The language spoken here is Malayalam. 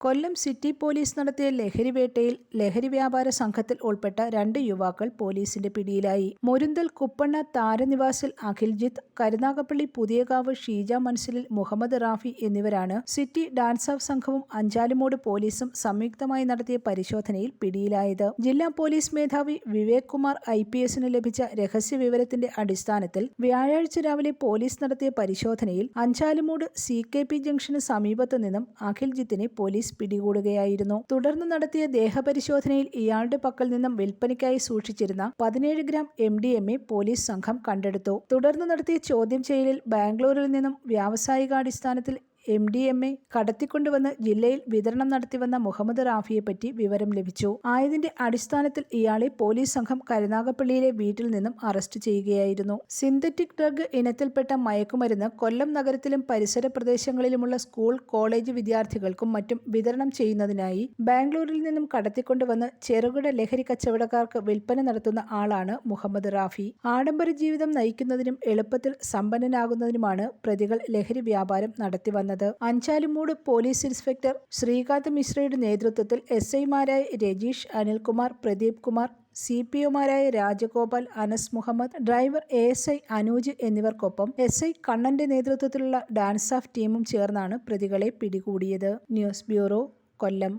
കൊല്ലം സിറ്റി പോലീസ് നടത്തിയ ലഹരിവേട്ടയിൽ ലഹരി വ്യാപാര സംഘത്തിൽ ഉൾപ്പെട്ട രണ്ട് യുവാക്കൾ പോലീസിന്റെ പിടിയിലായി. മുരുന്തൽ കുപ്പണ്ണ താരനിവാസിൽ അഖിൽജിത്ത് കരുനാഗപ്പള്ളി പുതിയകാവ് ഷീജ മൻസിലിൽ മുഹമ്മദ് റാഫി എന്നിവരാണ് സിറ്റി ഡാൻസ് ഓഫ് സംഘവും അഞ്ചാലിമോട് പോലീസും സംയുക്തമായി നടത്തിയ പരിശോധനയിൽ പിടിയിലായത്. ജില്ലാ പോലീസ് മേധാവി വിവേക് കുമാർ ഐ പി എസിന് ലഭിച്ച രഹസ്യ വിവരത്തിന്റെ അടിസ്ഥാനത്തിൽ വ്യാഴാഴ്ച രാവിലെ പോലീസ് നടത്തിയ പരിശോധനയിൽ അഞ്ചാലിമൂട് സി കെ പി ജംഗ്ഷന് സമീപത്തു നിന്നും അഖിൽജിത്തിനെ പോലീസ് പിടികൂടുകയായിരുന്നു. തുടർന്ന് നടത്തിയ ദേഹപരിശോധനയിൽ ഇയാളുടെ പക്കൽ നിന്നും വിൽപ്പനയ്ക്കായി സൂക്ഷിച്ചിരുന്ന പതിനേഴ് gram M D M A police സംഘം കണ്ടെടുത്തു. തുടർന്ന് നടത്തിയ ചോദ്യം ചെയ്യലിൽ ബാംഗ്ലൂരിൽ നിന്നും വ്യാവസായികാടിസ്ഥാനത്തിൽ എം ഡി എം എ കടത്തിക്കൊണ്ടുവന്ന് ജില്ലയിൽ വിതരണം നടത്തിവന്ന മുഹമ്മദ് റാഫിയെപ്പറ്റി വിവരം ലഭിച്ചു. ആയതിന്റെ അടിസ്ഥാനത്തിൽ ഇയാളെ പോലീസ് സംഘം കരുനാഗപ്പള്ളിയിലെ വീട്ടിൽ നിന്നും അറസ്റ്റ് ചെയ്യുകയായിരുന്നു. സിന്തറ്റിക് ഡ്രഗ് ഇനത്തിൽപ്പെട്ട മയക്കുമരുന്ന് കൊല്ലം നഗരത്തിലും പരിസര പ്രദേശങ്ങളിലുമുള്ള സ്കൂൾ കോളേജ് വിദ്യാർത്ഥികൾക്കും മറ്റും വിതരണം ചെയ്യുന്നതിനായി ബാംഗ്ലൂരിൽ നിന്നും കടത്തിക്കൊണ്ടുവന്ന് ചെറുകിട ലഹരി കച്ചവടക്കാർക്ക് വിൽപ്പന നടത്തുന്ന ആളാണ് മുഹമ്മദ് റാഫി. ആഡംബര ജീവിതം നയിക്കുന്നതിനും എളുപ്പത്തിൽ സമ്പന്നനാകുന്നതിനുമാണ് പ്രതികൾ ലഹരി വ്യാപാരം നടത്തി വന്നത് അഞ്ചാലുമൂട് പോലീസ് ഇൻസ്പെക്ടർ ശ്രീകാന്ത് മിശ്രയുടെ നേതൃത്വത്തിൽ എസ് ഐമാരായ Rajeesh Anilkumar Pradeep Kumar C P ഒമാരായ Rajagopal Anas Muhammad driver A S I Anooj എന്നിവർക്കൊപ്പം എസ് ഐ കണ്ണന്റെ നേതൃത്വത്തിലുള്ള ഡാൻസ് ഓഫ് ടീമും ചേർന്നാണ് പ്രതികളെ പിടികൂടിയത്. News bureau Kollam.